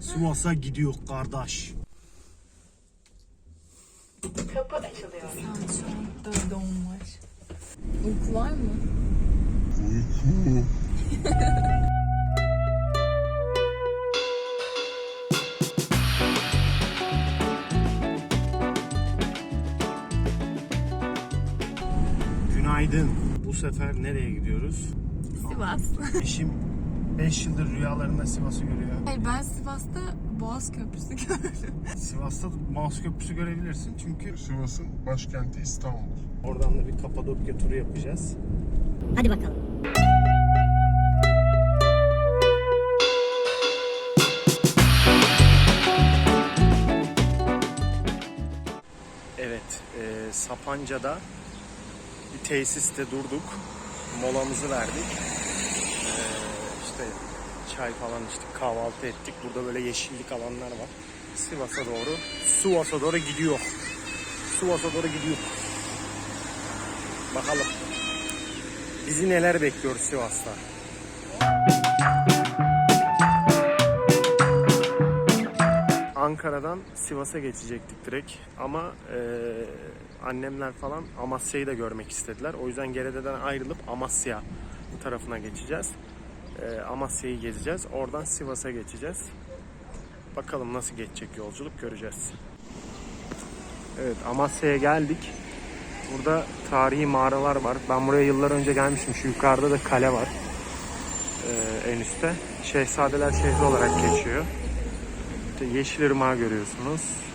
Sivas'a gidiyor kardeş. Kapı açılıyor. Saat şu an dörde on var. Uyku var mı? Günaydın. Bu sefer nereye gidiyoruz? Sivas. Eşim 5 yıldır rüyalarında Sivas'ı görüyor. Hayır ben Sivas'ta Boğaz Köprüsü gördüm. Sivas'ta Maus Köprüsü görebilirsin çünkü Sivas'ın başkenti İstanbul. oradan da bir Kapadokya turu yapacağız. Hadi bakalım. Evet, e, Sapanca'da bir tesiste durduk. Molamızı verdik. E, işte çay falan içtik, kahvaltı ettik. Burada böyle yeşillik alanlar var. Sivas'a doğru, Sivas'a doğru gidiyor. Sivas'a doğru gidiyor. Bakalım. Bizi neler bekliyor Sivas'ta? Ankara'dan Sivas'a geçecektik direkt ama e, annemler falan Amasya'yı da görmek istediler. O yüzden Gerede'den ayrılıp Amasya tarafına geçeceğiz. E, Amasya'yı gezeceğiz. Oradan Sivas'a geçeceğiz. Bakalım nasıl geçecek yolculuk göreceğiz. Evet Amasya'ya geldik. Burada tarihi mağaralar var. Ben buraya yıllar önce gelmiştim. Şu yukarıda da kale var. E, en üstte. Şehzadeler şehri olarak geçiyor. İşte Yeşilırmağı görüyorsunuz.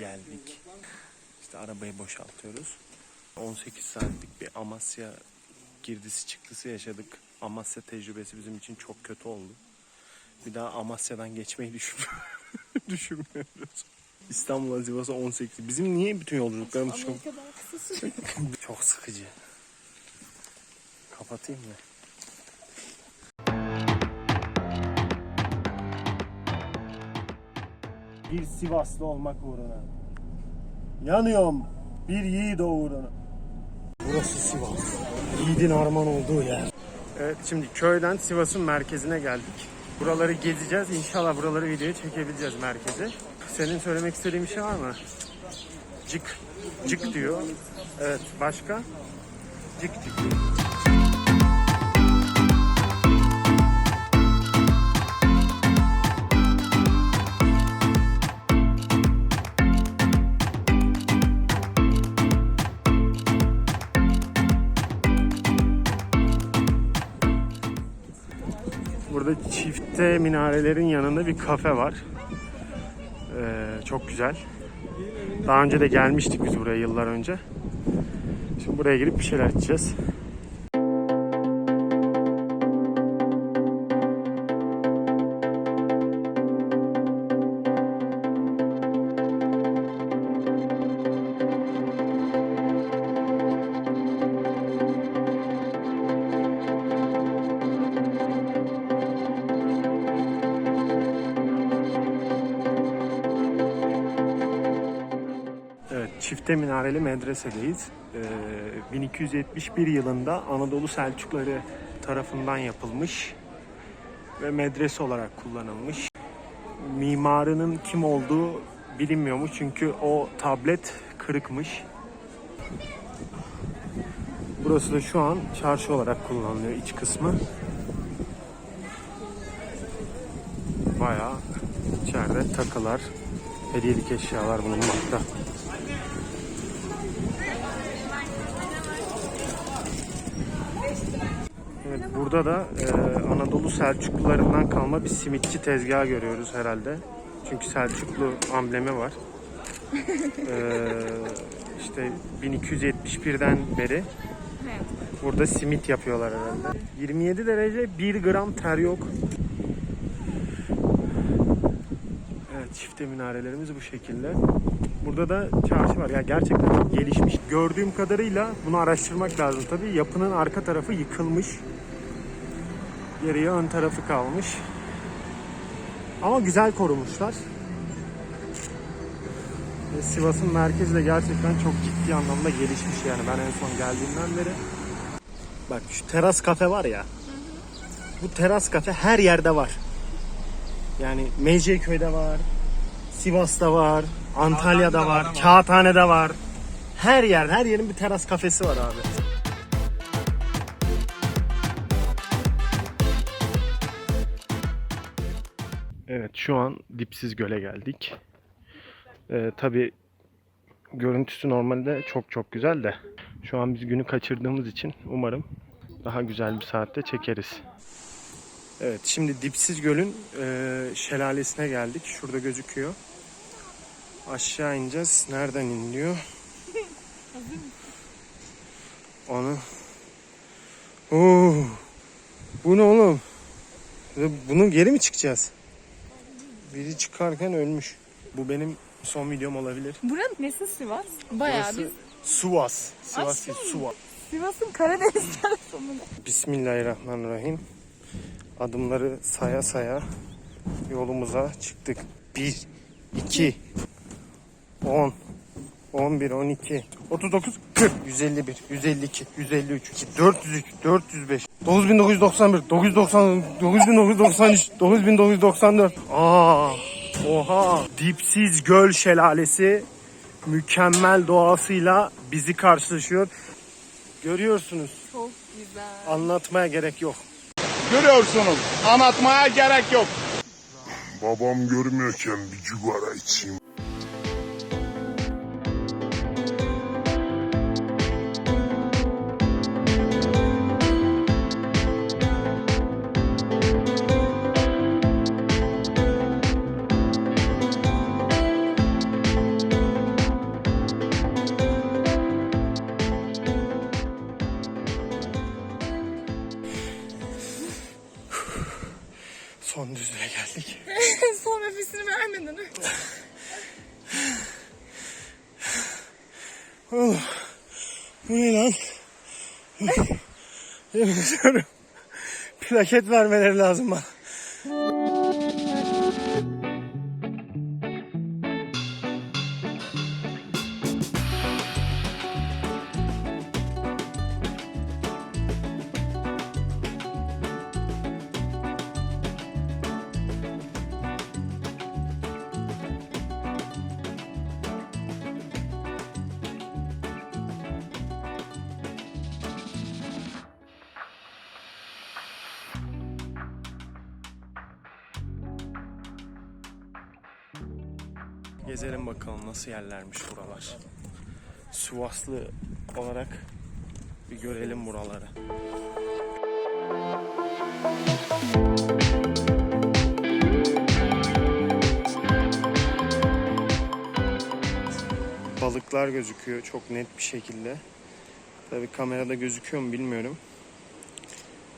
Geldik. İşte arabayı boşaltıyoruz. 18 saatlik bir Amasya girdisi çıktısı yaşadık. Amasya tecrübesi bizim için çok kötü oldu. Bir daha Amasya'dan geçmeyi düşün düşünmüyoruz. İstanbul'a Sivas'a 18. Bizim niye bütün yolculuklarımız çok, çok sıkıcı? Kapatayım mı? Bir Sivaslı olmak uğruna. Yanıyorum bir yiğit uğruna. Burası Sivas. Yiğidin armağan olduğu yer. Evet şimdi köyden Sivas'ın merkezine geldik. Buraları gezeceğiz. İnşallah buraları videoya çekebileceğiz merkezi. Senin söylemek istediğin bir şey var mı? Cık. Cık diyor. Evet başka? Cık cık. Burada çifte minarelerin yanında bir kafe var. Ee, çok güzel. Daha önce de gelmiştik biz buraya yıllar önce. Şimdi buraya girip bir şeyler içeceğiz. Çifte minareli medresedeyiz. Ee, 1271 yılında Anadolu Selçukları tarafından yapılmış ve medrese olarak kullanılmış. Mimarının kim olduğu bilinmiyormuş çünkü o tablet kırıkmış. Burası da şu an çarşı olarak kullanılıyor iç kısmı. Bayağı içeride takılar, hediyelik eşyalar bulunmakta. Evet, burada da e, Anadolu Selçuklularından kalma bir simitçi tezgahı görüyoruz herhalde. Çünkü Selçuklu amblemi var. e, işte 1271'den beri Burada simit yapıyorlar herhalde. 27 derece 1 gram ter yok. Evet çifte minarelerimiz bu şekilde. Burada da çarşı var. Ya gerçekten çok gelişmiş. Gördüğüm kadarıyla bunu araştırmak lazım tabii. Yapının arka tarafı yıkılmış. Geriye ön tarafı kalmış. Ama güzel korumuşlar. Ve Sivas'ın merkezi de gerçekten çok ciddi anlamda gelişmiş yani. Ben en son geldiğimden beri. Bak şu teras kafe var ya. Bu teras kafe her yerde var. Yani Mecidiyeköy'de var. Sivas'ta var. Antalya'da var. Kağıthane'de var. Her yer, her yerin bir teras kafesi var abi. Evet şu an Dipsiz Göl'e geldik. Ee, tabii görüntüsü normalde çok çok güzel de şu an biz günü kaçırdığımız için umarım daha güzel bir saatte çekeriz. Evet şimdi Dipsiz Göl'ün e, şelalesine geldik. Şurada gözüküyor. Aşağı ineceğiz. Nereden iniliyor? Onu. Oo. Bu ne oğlum? Bunun geri mi çıkacağız? Biri çıkarken ölmüş. Bu benim son videom olabilir. Buranın nesi Sivas? Bayağı Burası biz Suvas. Sivas değil, Suvas. Sivas'ın Karadeniz tarafında. Bismillahirrahmanirrahim. Adımları saya saya yolumuza çıktık. 1, 2, 10, 11, 12, 39, 40, 151, 152, 153, 403, 405, 9991, 990, 9993, 9994. Aa, oha. Dipsiz Göl Şelalesi mükemmel doğasıyla bizi karşılaşıyor. Görüyorsunuz. Çok güzel. Anlatmaya gerek yok. Görüyorsunuz. Anlatmaya gerek yok. Babam görmüyorken bir cigara içeyim. Yemin ediyorum. Plaket vermeleri lazım bana. Gezelim bakalım nasıl yerlermiş buralar. Sivaslı olarak bir görelim buraları. Balıklar gözüküyor çok net bir şekilde. Tabi kamerada gözüküyor mu bilmiyorum.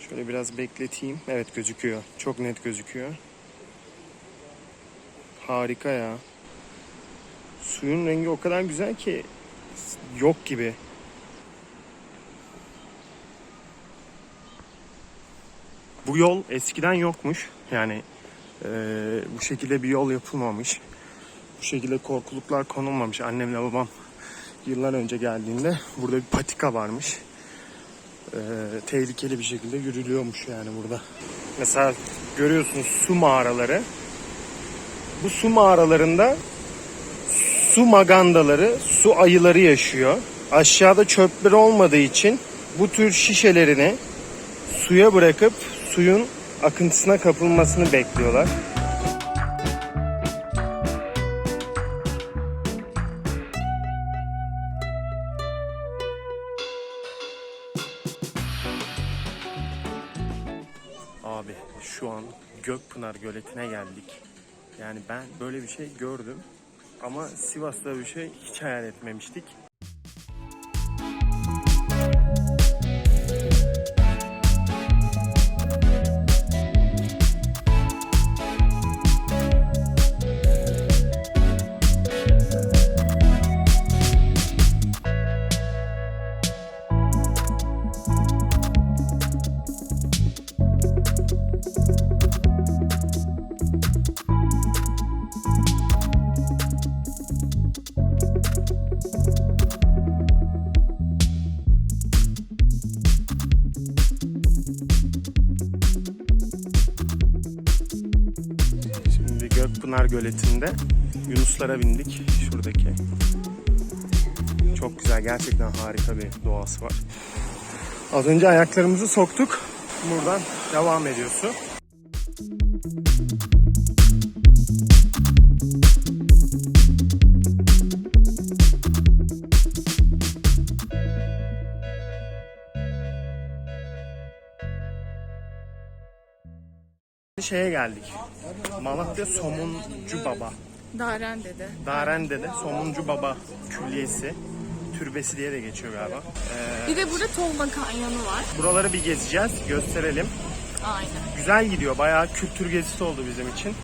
Şöyle biraz bekleteyim. Evet gözüküyor. Çok net gözüküyor. Harika ya. Suyun rengi o kadar güzel ki yok gibi. Bu yol eskiden yokmuş. Yani eee, bu şekilde bir yol yapılmamış. Bu şekilde korkuluklar konulmamış. Annemle babam yıllar önce geldiğinde burada bir patika varmış. Eee, tehlikeli bir şekilde yürülüyormuş yani burada. Mesela görüyorsunuz su mağaraları. Bu su mağaralarında su magandaları, su ayıları yaşıyor. Aşağıda çöpler olmadığı için bu tür şişelerini suya bırakıp suyun akıntısına kapılmasını bekliyorlar. Abi şu an Gökpınar Göleti'ne geldik. Yani ben böyle bir şey gördüm. Ama Sivas'ta bir şey hiç hayal etmemiştik. Gökpınar Göleti'nde Yunuslara bindik. Şuradaki. Çok güzel. Gerçekten harika bir doğası var. Az önce ayaklarımızı soktuk. Buradan devam ediyor Şeye geldik. Malatya Somuncu Baba. Daren dedi. Darende'de Somuncu Baba Külliyesi. Türbesi diye de geçiyor galiba. Bir de burada Tolma Kanyonu var. Buraları bir gezeceğiz, gösterelim. Aynen. Güzel gidiyor, bayağı kültür gezisi oldu bizim için.